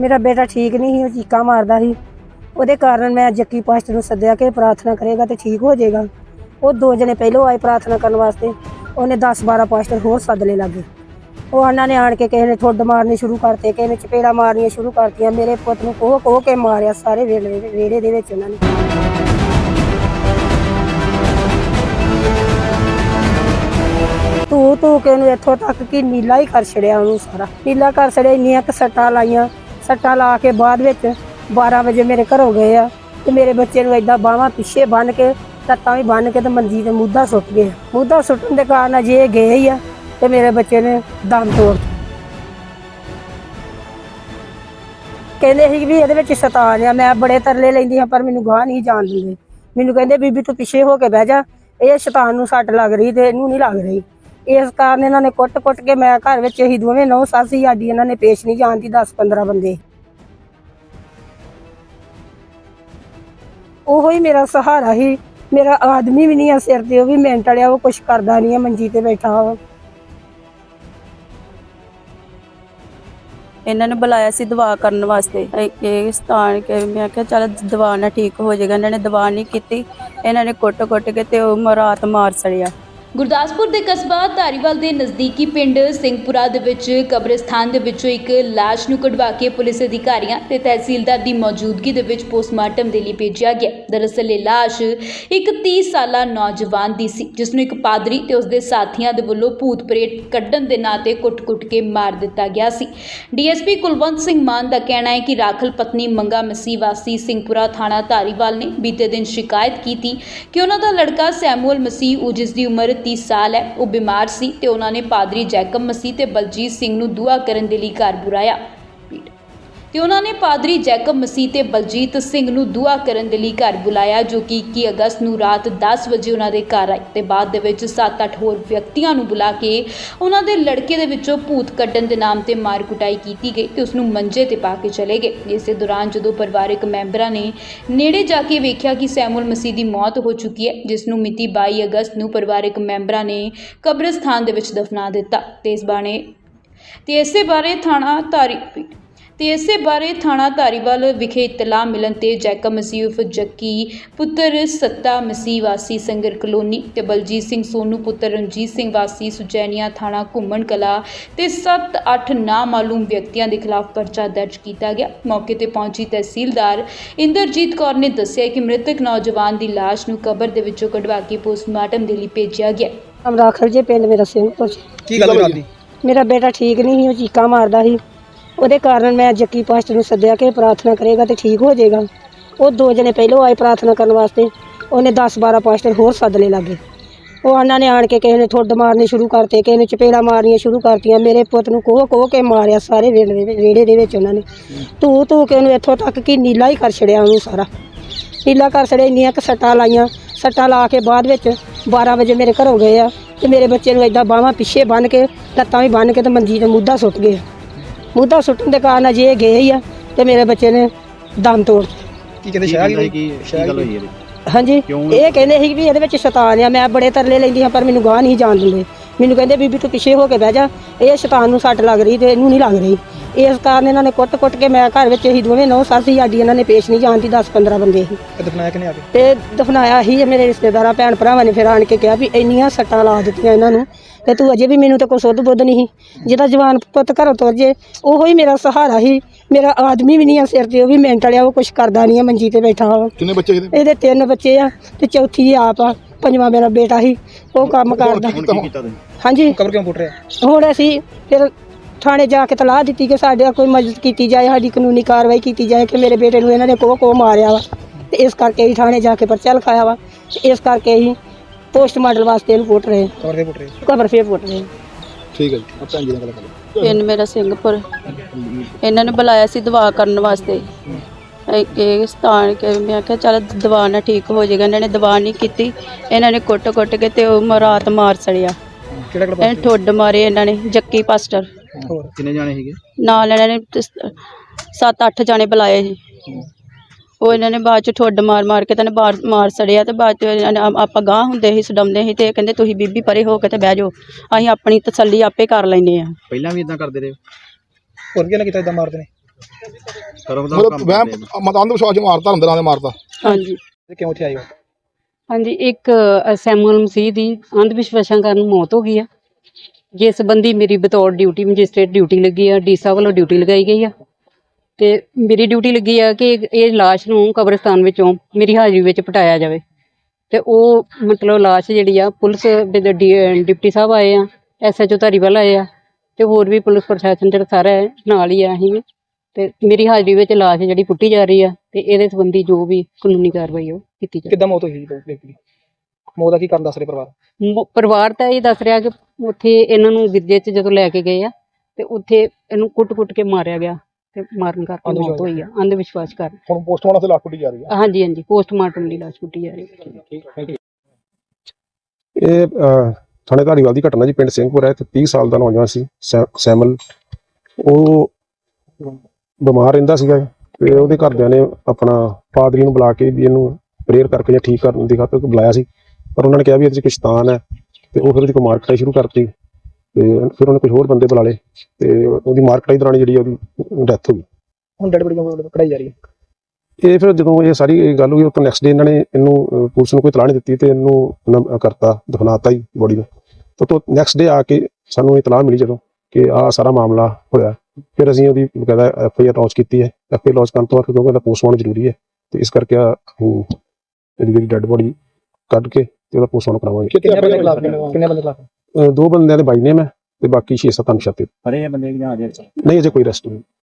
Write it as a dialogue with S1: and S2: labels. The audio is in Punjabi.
S1: ਮੇਰਾ ਬੇਟਾ ਠੀਕ ਨਹੀਂ ਸੀ, ਉਹ ਚੀਕਾਂ ਮਾਰਦਾ ਸੀ। ਉਹਦੇ ਕਾਰਨ ਮੈਂ ਜੱਕੀ ਪਾਸਟਰ ਨੂੰ ਸੱਦਿਆ ਕਿ ਪ੍ਰਾਰਥਨਾ ਕਰੇਗਾ ਤੇ ਠੀਕ ਹੋ ਜਾਏਗਾ। ਉਹ ਦੋ ਜਣੇ ਪਹਿਲੋਂ ਆਏ ਪ੍ਰਾਰਥਨਾ ਕਰਨ ਵਾਸਤੇ। ਉਹਨੇ 10 12 ਪਾਸਟਰ ਹੋਰ ਸੱਦ ਲੈ ਲਾਗੇ। ਉਹ ਉਹਨਾਂ ਨੇ ਆਣ ਕੇ ਕਿਸੇ ਨੇ ਠੁੱਡ ਮਾਰਨੀ ਸ਼ੁਰੂ ਕਰਤੇ, ਕਿਸੇ ਨੇ ਚਪੇੜਾ ਮਾਰਨੀਆਂ ਸ਼ੁਰੂ ਕਰਤੀਆਂ। ਮੇਰੇ ਪੁੱਤ ਨੂੰ ਕੋਹ ਕੋਹ ਕੇ ਮਾਰਿਆ ਸਾਰੇ ਵੇਲੇ ਵੇੜੇ ਦੇ ਵਿੱਚ ਉਹਨਾਂ ਨੇ। ਤੂੰ ਤੂੰ ਕੇ ਉਹਨੂੰ ਇੱਥੋਂ ਤੱਕ ਕਿ ਨੀਲਾ ਹੀ ਕਰ ਛੜਿਆ ਉਹਨੂੰ ਸਾਰਾ। ਨੀਲਾ ਕਰ ਛੜਿਆ ਇੰਨੀਆਂ ਕੁ ਸੱਟਾਂ ਲਾਈਆਂ। ਸੱਟਾਂ ਲਾ ਕੇ ਬਾਅਦ ਵਿੱਚ 12 ਵਜੇ ਮੇਰੇ ਘਰੋਂ ਗਏ ਆ ਤੇ ਮੇਰੇ ਬੱਚੇ ਨੂੰ ਏਦਾਂ ਬਾਹਾਂ ਪਿੱਛੇ ਬੰਨ ਕੇ ਲੱਤਾਂ ਵੀ ਬੰਨ ਕੇ ਤੇ ਮੰਜੀ ਤੇ ਮੁੱਦਾ ਸੁੱਟ ਗਏ। ਮੁੱਦਾ ਸੁੱਟਣ ਦੇ ਕਾਰਨ ਅਜੇ ਗਏ ਹੀ ਆ ਤੇ ਮੇਰੇ ਬੱਚੇ ਨੇ ਦਮ ਤੋੜ ਕਹਿੰਦੇ ਸੀ ਵੀ ਇਹਦੇ ਵਿੱਚ ਸ਼ੈਤਾਨ ਆ, ਮੈਂ ਬੜੇ ਤਰਲੇ ਲੈਂਦੀ ਹਾਂ ਪਰ ਮੈਨੂੰ ਗਾਹ ਨਹੀਂ ਜਾਣ ਦਿੰਦੇ। ਮੈਨੂੰ ਕਹਿੰਦੇ ਬੀਬੀ ਤੂੰ ਪਿੱਛੇ ਹੋ ਕੇ ਬਹਿ ਜਾ, ਇਹ ਸ਼ੈਤਾਨ ਨੂੰ ਸੱਟ ਲੱਗ ਰਹੀ ਤੇ ਇਹਨੂੰ ਨਹੀਂ ਲੱਗ ਰਹੀ। ਇਸ ਕਾਰਨ ਇਹਨਾਂ ਨੇ ਕੁੱਟ-ਕੁੱਟ ਕੇ ਮੈਂ ਘਰ ਵਿੱਚ ਹੀ ਦੋਵੇਂ ਨੌ ਸੱਸ ਹੀ ਇਹਨਾਂ ਨੇ ਪੇਸ਼ ਨਹੀਂ ਜਾਣ ਦੀ 10-15 ਬੰਦੇ। ਉਹੋ ਹੀ ਮੇਰਾ ਸਹਾਰਾ ਹੀ ਮੇਰਾ ਆਦਮੀ ਵੀ ਨਹੀਂ ਆ ਸਿਰ ਤੇ, ਉਹ ਵੀ ਮਿੰਟ ਵਾਲਿਆ, ਉਹ ਕੁਛ ਕਰਦਾ ਨਹੀਂ ਆ, ਮੰਜੀ ਤੇ ਬੈਠਾ ਵਾ।
S2: ਇਹਨਾਂ ਨੇ ਬੁਲਾਇਆ ਸੀ ਦਵਾ ਕਰਨ ਵਾਸਤੇ। ਇਹ- ਇਹ ਸਥਾਨ ਕੇ ਮੈਂ ਕਿਹਾ ਚੱਲ ਦਵਾ ਨਾ ਠੀਕ ਹੋ ਜਾਏਗਾ। ਇਹਨਾਂ ਨੇ ਦਵਾ ਨਹੀਂ ਕੀਤੀ। ਇਹਨਾਂ ਨੇ ਕੁੱਟ-ਕੁੱਟ ਕੇ ਤੇ ਉਹ ਰਾਤ ਮਾਰ ਸੜਿਆ
S3: ਗੁਰਦਾਸਪੁਰ ਦੇ ਕਸਬਾ ਧਾਰੀਵਾਲ ਦੇ ਨਜ਼ਦੀਕੀ ਪਿੰਡ ਸਿੰਘਪੁਰਾ ਦੇ ਵਿੱਚ ਕਬਰਸਤਾਨ ਦੇ ਵਿੱਚੋਂ ਇੱਕ ਲਾਸ਼ ਨੂੰ ਕਢਵਾ ਕੇ ਪੁਲਿਸ ਅਧਿਕਾਰੀਆਂ ਤੇ ਤਹਿਸੀਲਦਾਰ ਦੀ ਮੌਜੂਦਗੀ ਦੇ ਵਿੱਚ ਪੋਸਟਮਾਰਟਮ ਦੇ ਲਈ ਭੇਜਿਆ ਗਿਆ। ਦਰਅਸਲ ਇਹ ਲਾਸ਼ ਇੱਕ 30 ਸਾਲਾ ਨੌਜਵਾਨ ਦੀ ਸੀ, ਜਿਸ ਨੂੰ ਇੱਕ ਪਾਦਰੀ ਤੇ ਉਸਦੇ ਸਾਥੀਆਂ ਦੇ ਵੱਲੋਂ ਭੂਤ ਪ੍ਰੇਤ ਕੱਢਣ ਦੇ ਨਾਂ ਤੇ ਕੁੱਟ-ਕੁੱਟ ਕੇ ਮਾਰ ਦਿੱਤਾ ਗਿਆ ਸੀ। ਡੀਐਸਪੀ ਕੁਲਵੰਤ ਸਿੰਘ ਮਾਨ ਦਾ ਕਹਿਣਾ ਹੈ ਕਿ ਰਾਖਲ ਪਤਨੀ ਮੰਗਾ ਮਸੀਹ ਵਾਸੀ ਸਿੰਘਪੁਰਾ ਥਾਣਾ ਧਾਰੀਵਾਲ ਨੇ ਬੀਤੇ ਦਿਨ ਸ਼ਿਕਾਇਤ ਕੀਤੀ ਕਿ ਉਹਨਾਂ ਦਾ ਲੜਕਾ ਸੈਮੂਅਲ ਮਸੀਹ, ਉਹ ਜਿਸ ਦੀ ਉਮਰ 30 ਸਾਲ ਹੈ। ਉਹ ਬਿਮਾਰ ਸੀ ਤੇ ਉਹਨਾਂ ਨੇ ਪਾਦਰੀ ਜੈਕਬ ਮਸੀਹ ਤੇ ਬਲਜੀਤ ਸਿੰਘ ਨੂੰ ਦੁਆ ਕਰਨ ਦੇ ਲਈ ਘਰ ਬੁਲਾਇਆ। ਤੇ ਉਹਨਾਂ ਨੇ ਪਾਦਰੀ ਜੈਕਬ ਮਸੀਹ ਤੇ ਬਲਜੀਤ ਸਿੰਘ ਨੂੰ ਦੁਆ ਕਰਨ ਦੇ ਲਈ ਘਰ ਬੁਲਾਇਆ, ਜੋ ਕਿ 21 ਅਗਸਤ ਨੂੰ ਰਾਤ 10 ਵਜੇ ਉਹਨਾਂ ਦੇ ਘਰ ਆਏ ਤੇ ਬਾਅਦ ਦੇ ਵਿੱਚ 7-8 ਹੋਰ ਵਿਅਕਤੀਆਂ ਨੂੰ ਬੁਲਾ ਕੇ ਉਹਨਾਂ ਦੇ ਲੜਕੇ ਦੇ ਵਿੱਚੋਂ ਭੂਤ ਕੱਢਣ ਦੇ ਨਾਮ ਤੇ ਮਾਰ ਕੁਟਾਈ ਕੀਤੀ ਗਈ ਤੇ ਉਸ ਨੂੰ ਮੰਜੇ ਤੇ ਪਾ ਕੇ ਚਲੇ ਗਏ। ਇਸੇ ਦੌਰਾਨ ਜਦੋਂ ਪਰਿਵਾਰਕ ਮੈਂਬਰਾਂ ਨੇ ਨੇੜੇ ਜਾ ਕੇ ਵੇਖਿਆ ਕਿ ਸੈਮੂਅਲ ਮਸੀਹ ਦੀ ਮੌਤ ਹੋ ਚੁੱਕੀ ਹੈ, ਜਿਸ ਨੂੰ ਮਿਤੀ 22 ਅਗਸਤ ਨੂੰ ਪਰਿਵਾਰਕ ਮੈਂਬਰਾਂ ਨੇ ਕਬਰਸਥਾਨ ਦੇ ਵਿੱਚ ਦਫਨਾ ਦਿੱਤਾ। ਤੇ ਇਸ ਬਾਣੇ ਤੇ ਇਸੇ ਬਾਰੇ ਥਾਣਾ ਧਾਰੀ ਤੇ ਇਸੇ ਬਾਰੇ ਥਾਣਾ ਧਾਰੀਵਾਲ ਵਿਖੇ ਇਤਲਾਹ ਮਿਲਣ ਤੇ ਜੈਕਬ ਮਸੀਹ ਉਰਫ ਜੱਕੀ ਪੁੱਤਰ ਸੱਤਾ ਮਸੀਹ ਵਾਸੀ ਸੰਗਰ ਕਲੋਨੀ ਤੇ ਬਲਜੀਤ ਸਿੰਘ ਸੋਨੂ ਪੁੱਤਰ ਰਣਜੀਤ ਸਿੰਘ ਵਾਸੀ ਸੁਜੈਨੀਆਂ ਥਾਣਾ ਘੁੰਮਣ ਕਲਾ ਤੇ 7-8 ਨਾਮਾਲੂਮ ਵਿਅਕਤੀਆਂ ਦੇ ਖਿਲਾਫ ਪਰਚਾ ਦਰਜ ਕੀਤਾ ਗਿਆ। ਮੌਕੇ ਤੇ ਪਹੁੰਚੀ ਤਹਿਸੀਲਦਾਰ ਇੰਦਰਜੀਤ ਕੌਰ ਨੇ ਦੱਸਿਆ ਕਿ ਮ੍ਰਿਤਕ ਨੌਜਵਾਨ ਦੀ ਲਾਸ਼ ਨੂੰ ਕਬਰ ਦੇ ਵਿੱਚੋਂ ਕਢਵਾ ਕੇ ਪੋਸਟਮਾਰਟਮ ਦੇ ਲਈ ਭੇਜਿਆ ਗਿਆ।
S1: ਅਮਰਾਖਲ ਜੇ ਪਿੰਡ ਮੇਰਾ ਸਿੰਘਪੁਰ ਚ
S4: ਕੀ ਗੱਲ ਹੋਈ?
S1: ਮੇਰਾ ਬੇਟਾ ਠੀਕ ਨਹੀਂ ਸੀ ਉਹ ਚੀਕਾਂ ਮਾਰਦਾ ਸੀ। ਉਹਦੇ ਕਾਰਨ ਮੈਂ ਜੱਕੀ ਪਾਸਟਰ ਨੂੰ ਸੱਦਿਆ ਕਿ ਪ੍ਰਾਰਥਨਾ ਕਰੇਗਾ ਤੇ ਠੀਕ ਹੋ ਜਾਏਗਾ। ਉਹ ਦੋ ਜਣੇ ਪਹਿਲੋਂ ਆਏ ਪ੍ਰਾਰਥਨਾ ਕਰਨ ਵਾਸਤੇ। ਉਹਨੇ 10 12 ਪਾਸਟਰ ਹੋਰ ਸੱਦ ਲਏ ਲਾਗੇ। ਉਹ ਉਹਨਾਂ ਨੇ ਆਣ ਕੇ ਕਿਸੇ ਨੇ ਠੁੱਡ ਮਾਰਨੀ ਸ਼ੁਰੂ ਕਰਤੇ, ਕਿਸੇ ਨੇ ਚਪੇੜਾ ਮਾਰਨੀਆਂ ਸ਼ੁਰੂ ਕਰਤੀਆਂ। ਮੇਰੇ ਪੁੱਤ ਨੂੰ ਕੋਹ ਕੋਹ ਕੇ ਮਾਰਿਆ ਸਾਰੇ ਵਿਹੜ ਦੇ ਵਿਹੜੇ ਦੇ ਵਿੱਚ ਉਹਨਾਂ ਨੇ। ਧੂ ਧੂ ਕੇ ਉਹਨੂੰ ਇੱਥੋਂ ਤੱਕ ਕਿ ਨੀਲਾ ਹੀ ਕਰ ਛੜਿਆ ਉਹਨੂੰ ਸਾਰਾ। ਨੀਲਾ ਕਰ ਛੜਿਆ, ਇੰਨੀਆਂ ਕੁ ਸੱਟਾਂ ਲਾਈਆਂ। ਸੱਟਾਂ ਲਾ ਕੇ ਬਾਅਦ ਵਿੱਚ 12 ਵਜੇ ਮੇਰੇ ਘਰੋਂ ਗਏ ਆ ਤੇ ਮੇਰੇ ਬੱਚੇ ਨੂੰ ਏਦਾਂ ਬਾਹਾਂ ਪਿੱਛੇ ਬੰਨ੍ਹ ਕੇ, ਲੱਤਾਂ ਵੀ ਬੰਨ੍ਹ ਕੇ ਤੇ ਮੰਜੀ ਤੇ ਮੁੱਦਾ ਸੁੱਟ ਗਏ ਮੁੱਦਾ ਸੁੱਟਣ ਦੇ ਕਾਰਨ ਅਜੇ ਇਹ ਗਏ ਹੀ ਆ ਤੇ ਮੇਰੇ ਬੱਚੇ ਨੇ ਦਮ ਤੋੜ।
S4: ਕੀ ਕਹਿੰਦੇ ਸ਼ਹਿਰ
S5: ਕੀ ਗੱਲ ਹੋਈ ਇਹਦੇ
S1: ਹਾਂਜੀ? ਇਹ ਕਹਿੰਦੇ ਸੀ ਵੀ ਇਹਦੇ ਵਿੱਚ ਸ਼ੈਤਾਨ ਆ ਮੈਂ ਬੜੇ ਤਰਲੇ ਲੈਂਦੀ ਹਾਂ ਪਰ ਮੈਨੂੰ ਗਾਹ ਨਹੀਂ ਜਾਣ ਦਿੰਦੇ। ਮੈਨੂੰ ਕਹਿੰਦੇ ਬੀਬੀ ਤੂੰ ਪਿੱਛੇ ਹੋ ਕੇ ਬਹਿ ਜਾ ਇਹ ਸ਼ੈਤਾਨ ਨੂੰ ਸੱਟ ਲੱਗ ਰਹੀ ਤੇ ਇਹਨੂੰ ਨਹੀਂ ਲੱਗ ਰਹੀ। ਇਸ ਕਾਰਨ ਇਹਨਾਂ ਨੇ ਕੁੱਟ-ਕੁੱਟ ਕੇ ਮੈਂ ਘਰ ਵਿੱਚ ਹੀ ਦੋਵੇਂ ਨੌ ਸੱਸ ਹੀ ਸਾਡੀ ਇਹਨਾਂ ਨੇ ਪੇਸ਼ ਨਹੀਂ ਜਾਣ ਦੀ 10-15 ਬੰਦੇ ਸੀ
S4: ਇਹ ਦਫਨਾਇਆ ਕਿਨੇ ਆ ਕੇ?
S1: ਤੇ ਦਫਨਾਇਆ ਹੀ ਮੇਰੇ ਰਿਸ਼ਤੇਦਾਰਾਂ ਭੈਣ ਭਰਾਵਾਂ ਨੇ ਫਿਰ ਆਣ ਕੇ ਕਿਹਾ ਵੀ ਇੰਨੀਆਂ ਸੱਟਾਂ ਲਾ ਦਿੱਤੀਆਂ ਇਹਨਾਂ ਨੂੰ ਤੇ ਤੂੰ ਅਜੇ ਵੀ ਮੈਨੂੰ ਤਾਂ ਕੋਈ ਸੁੱਧ ਬੁੱਧ ਨਹੀਂ ਸੀ। ਜਿਹਦਾ ਜਵਾਨ ਪੁੱਤ ਘਰੋਂ ਤੁਰ ਜੇ ਉਹੋ ਹੀ ਮੇਰਾ ਸਹਾਰਾ ਹੀ ਮੇਰਾ ਆਦਮੀ ਵੀ ਨਹੀਂ ਆ ਸਿਰ ਤੇ ਉਹ ਵੀ ਮਿੰਟ ਵਾਲਿਆ ਉਹ ਕੁਛ ਕਰਦਾ ਨਹੀਂ ਆ ਮੰਜੀ ਤੇ ਬੈਠਾ ਵਾ।
S5: ਕਿੰਨੇ ਬੱਚੇ ਇਹਦੇ?
S1: ਇਹਦੇ ਤਿੰਨ ਬੱਚੇ ਆ ਤੇ ਚੌਥੀ ਆਪ ਆ ਪੰਜਵਾਂ ਮੇਰਾ ਬੇਟਾ ਸੀ ਉਹ ਕੰਮ ਕਰਦਾ।
S5: ਕੀ
S1: ਹਾਂਜੀ।
S4: ਕਬਰ ਕਿਉਂ ਪੁੱਟ ਰਿਹਾ?
S1: ਹੁਣ ਅਸੀਂ ਫਿਰ ਥਾਣੇ ਜਾ ਕੇ ਤਲਾਹ ਦਿੱਤੀ ਕਿ ਸਾਡੇ ਕੋਈ ਮਦਦ ਕੀਤੀ ਜਾਏ ਸਾਡੀ ਕਾਨੂੰਨੀ ਕਾਰਵਾਈ ਕੀਤੀ ਜਾਏ ਕਿ ਮੇਰੇ ਬੇਟੇ ਨੂੰ ਇਹਨਾਂ ਨੇ ਕੋਹ ਕੋਹ ਮਾਰਿਆ ਵਾ। ਤੇ ਇਸ ਕਰਕੇ ਅਸੀਂ ਥਾਣੇ ਜਾ ਕੇ ਪਰਚਾ ਲਿਖਾਇਆ ਵਾ। ਤੇ ਇਸ ਕਰਕੇ ਅਸੀਂ ਪੋਸਟਮਾਰਟਮ ਵਾਸਤੇ ਇਹਨੂੰ ਪੁੱਟ ਰਹੇ।
S4: ਕਬਰ ਦੇ ਪੁੱਟ ਰਿਹਾ।
S1: ਕਬਰ ਫੇਰ ਪੁੱਟ ਰਹੇ।
S5: ਠੀਕ ਹੈ ਜੀ ਆਪਾਂ ਜੀ ਨਾਲ ਗੱਲ ਕਰਾਂਗੇ
S2: ਪਿੰਡ ਮੇਰਾ ਸਿੰਘਪੁਰ। ਇਹਨਾਂ ਨੇ ਬੁਲਾਇਆ ਸੀ ਦਵਾ ਕਰਨ ਵਾਸਤੇ। ਇਹ- ਇਹ ਸਥਾਨ ਕੇ ਮੈਂ ਕਿਹਾ ਚੱਲ ਦਵਾ ਨਾਲ ਠੀਕ ਹੋ ਜਾਏਗਾ। ਇਹਨਾਂ ਨੇ ਦਵਾ ਨਹੀਂ ਕੀਤੀ। ਇਹਨਾਂ ਨੇ ਕੁੱਟ-ਕੁੱਟ ਕੇ ਤੇ ਉਹ ਮ- ਰਾਤ ਮਾਰ ਸੜਿਆ।
S4: ਕਿਹੜਾ ਕਿਹੜਾ
S2: ਇਹ ਠੁੱਡ ਮਾਰੇ ਇਹਨਾਂ ਨੇ ਜੱਕੀ ਪਾਸਟਰ।
S4: ਹੋਰ।
S5: ਕਿੰਨੇ ਜਾਣੇ ਸੀਗੇ?
S2: ਨਾਲ ਇਹਨਾਂ ਨੇ 7-8 ਜਾਣੇ ਬੁਲਾਏ ਸੀ। ਉਹ ਇਹਨਾਂ ਨੇ ਬਾਅਦ ਚ ਠੁੱਡ ਮਾਰ ਮਾਰ ਕੇ ਤੇ ਬਾਹਰ ਮਾਰ ਸੜਿਆ ਤੇ ਬਾਅਦ ਚ ਇਹਨਾਂ ਨੇ ਆ- ਆਪਾਂ ਗਾਂ ਹੁੰਦੇ ਸੀ ਸਡਮਦੇ ਸੀ ਤੇ ਇਹ ਕਹਿੰਦੇ ਤੁਸੀਂ ਬੀਬੀ ਪਰੇ ਹੋ ਕੇ ਤੇ ਬਹਿ ਜਾਓ। ਅਸੀਂ ਆਪਣੀ ਤਸੱਲੀ ਆਪੇ ਕਰ ਲੈਂਦੇ ਆ
S5: ਪਹਿਲਾਂ ਵੀ ਇਦਾਂ ਕਰਦੇ ਰਹੇ?
S4: ਹੋਰ ਕੀ ਨਾ ਕੀਤਾ ਇਦਾਂ ਮਾਰਦੇ ਨੇ?
S5: ਕਰਮ ਦਾ
S6: ਮਤਲਬ ਵਹਿਮ ਮਤ ਅੰਧ ਵਿਸ਼ਵਾਸ ਚ ਮਾਰਤਾ ਅੰਦਰਾਂ ਦੇ ਮਾਰਤਾ।
S7: ਹਾਂਜੀ।
S4: ਤੇ ਕਿਉਂ ਇੱਥੇ ਆਏ ਹੋ?
S7: ਹਾਂਜੀ ਇੱਕ ਅ, ਸੈਮੂਅਲ ਮਸੀਹ ਦੀ ਅੰਧ ਵਿਸ਼ਵਾਸਾਂ ਕਾਰਨ ਮੌਤ ਹੋ ਗਈ ਆ। ਜਿਸ ਸੰਬੰਧੀ ਮੇਰੀ ਬਤੌਰ ਡਿਊਟੀ ਮੈਜਿਸਟ੍ਰੇਟ ਡਿਊਟੀ ਲੱਗੀ ਆ ਡੀਸਾ ਵੱਲੋਂ ਡਿਊਟੀ ਲਗਾਈ ਗਈ ਆ। ਤੇ ਮੇਰੀ ਡਿਊਟੀ ਲੱਗੀ ਆ ਕਿ ਇਹ ਲਾਸ਼ ਨੂੰ ਕਬਰਸਤਾਨ ਵਿੱਚੋਂ ਮੇਰੀ ਹਾਜ਼ਰੀ ਵਿੱਚ ਪਟਾਇਆ ਜਾਵੇ। ਤੇ ਉਹ ਮਤਲਬ ਲਾਸ਼ ਜਿਹੜੀ ਆ ਪੁਲਿਸ ਦੇ ਡਿਪਟੀ ਸਾਹਿਬ ਆਏ ਆ ਐਸਐਚਓ ਧਾਰੀਵਾਲ ਆਏ ਆ ਤੇ ਹੋਰ ਵੀ ਪੁਲਿਸ ਪ੍ਰਸ਼ਾਸਨ ਜਿਹੜਾ ਸਾਰਾ ਹੈ, ਨਾਲ ਹੀ ਆ ਅਸੀਂ। ਤੇ ਮੇਰੀ ਹਾਜ਼ਰੀ ਵਿੱਚ ਲਾਸ਼ ਜਿਹੜੀ ਪੁੱਟੀ ਜਾ ਰਹੀ ਆ ਤੇ ਇਹਦੇ ਸੰਬੰਧੀ ਜੋ ਵੀ ਕਾਨੂੰਨੀ ਕਾਰਵਾਈ ਉਹ ਕੀਤੀ ਜਾਵੇ।
S4: ਕਿੱਦਾਂ ਮੌਤ ਹੋਈ ਜੀ? ਵਿਅਕਤੀ ਦੀ ਮੌਤ ਦਾ ਕੀ ਕਾਰਨ ਦੱਸ ਰਹੇ ਪਰਿਵਾਰ?
S7: ਪਰਿਵਾਰ ਤਾਂ ਇਹ ਦੱਸ ਰਿਹਾ ਕਿ ਉੱਥੇ ਇਹਨਾਂ ਨੂੰ ਗਿਰਜੇ 'ਚ ਜਦੋਂ ਲੈ ਕੇ ਗਏ ਆ ਤੇ ਉੱਥੇ ਇਹਨੂੰ ਕੁੱਟ-ਕੁੱਟ ਕੇ ਮਾਰਿਆ ਗਿਆ। ਤੇ ਮਾਰਨ ਕਰਕੇ ਮੌਤ ਹੋਈ ਆ ਅੰਧ ਵਿਸ਼ਵਾਸ ਕਾਰਨ
S6: ਹੁਣ ਪੋਸਟਮਾਰਟਮ ਤੇ ਲੱਕ ਉੱਡੀ ਜਾ ਰਹੀ ਹੈ
S7: ਹਾਂਜੀ ਹਾਂਜੀ ਪੋਸਟਮਾਰਟਮ ਲਈ ਲਾਸ਼ ਕੁੱਟੀ ਜਾ ਰਹੀ ਹੈ
S8: ਇਹ ਅਹ, ਥਾਣੇ ਧਾਰੀਵਾਲ ਦੀ ਘਟਨਾ ਜੀ ਪਿੰਡ ਸਿੰਘਪੁਰ ਹੈ ਤੇ 30 ਸਾਲ ਦਾ ਨੌਜਵਾਨ ਸੀ ਸੈ- ਸੈਮਲ। ਉਹ ਬਿਮਾਰ ਰਹਿੰਦਾ ਸੀਗਾ ਤੇ ਉਹਦੇ ਘਰਦਿਆਂ ਨੇ ਆਪਣਾ ਪਾਦਰੀ ਨੂੰ ਬੁਲਾ ਕੇ ਵੀ ਇਹਨੂੰ ਪ੍ਰੇਅਰ ਕਰਕੇ ਜਾਂ ਠੀਕ ਕਰਨ ਦੀ ਖਾਤਰ ਬੁਲਾਇਆ ਸੀ। ਪਰ ਉਹਨਾਂ ਨੇ ਕਿਹਾ ਵੀ ਇਹਦੇ 'ਚ ਕੁਛ ਸ਼ੈਤਾਨ ਹੈ ਤੇ ਉਹ ਫਿਰ ਉਹਦੀ ਕੋਈ ਮਾਰ ਕਟਾਈ ਸ਼ੁਰੂ ਕਰਤੀ। ਤੇ ਫਿਰ ਉਹਨੇ ਕੁਝ ਹੋਰ ਬੰਦੇ ਬੁਲਾ ਲਏ ਤੇ ਉਹਦੀ ਮਾਰ ਕਟਾਈ ਦੌਰਾਨ ਜਿਹੜੀ ਉਹਦੀ ਡੈਥ ਹੋ ਗਈ।
S4: ਹੁਣ ਡੈਡ ਬੜੀ ਕਢਾਈ ਜਾ ਰਹੀ ਹੈ?
S8: ਇਹ ਫਿਰ ਜਦੋਂ ਇਹ ਸਾਰੀ ਇਹ ਗੱਲ ਹੋਈ ਉਹ ਤਾਂ ਨੈਕਸਟ ਡੇ ਇਹਨਾਂ ਨੇ ਇਹਨੂੰ ਪੁਲਿਸ ਨੂੰ ਕੋਈ ਤਲਾਹ ਨਹੀਂ ਦਿੱਤੀ ਤੇ ਇਹਨੂੰ ਕਰਤਾ ਦਫਨਾਤਾ ਹੀ ਬੋਡੀ ਨੂੰ। ਤਾਂ ਤੋਂ ਨੈਕਸਟ ਡੇ ਆ ਕੇ ਸਾਨੂੰ ਇਤਲਾਹ ਮਿਲੀ ਜਦੋਂ ਕਿ ਆਹ ਸਾਰਾ ਮਾਮਲਾ ਹੋਇਆ। ਫਿਰ ਅਸੀਂ ਉਹਦੀ ਬਕਾਇਦਾ ਐਫ ਆਈ ਆਰ ਲੌਂਚ ਕੀਤੀ ਹੈ। ਐਫ ਆਈ ਲੌਂਚ ਕਰਨ ਤੋਂ ਬਾਅਦ ਕਿਉਂਕਿ ਇਹਦਾ ਪੋਸਟਮਾਰਟਮ ਜ਼ਰੂਰੀ ਹੈ ਤੇ ਇਸ ਕਰਕੇ ਆ ਇਹਦੀ ਜਿਹੜੀ ਡੈੱਡ ਬੋਡੀ ਕੱਢ ਕੇ ਤੇ ਉਹਦਾ ਪੋਸਟਮਾਰਟਮ ਕਰਾਵਾਂਗੇ।
S4: ਕਿੰਨੇ ਬੰਦੇ ਖਿਲਾਫ ਕਿੰਨੇ ਬੰਦੇ ਖਿਲਾਫ
S8: ਅਹ, ਦੋ ਬੰਦਿਆਂ ਦੇ ਬਾਈ ਨੇ ਮੈਂ ਤੇ ਬਾਕੀ 6-7 ਅਨਸ਼ਾਤੇ
S5: ਹਰੇ ਬੰਦੇ ਜਾਂ ਅਜੇ
S8: ਨਹੀਂ ਅਜੇ ਕੋਈ ਰੈਸਟ ਨਹੀਂ।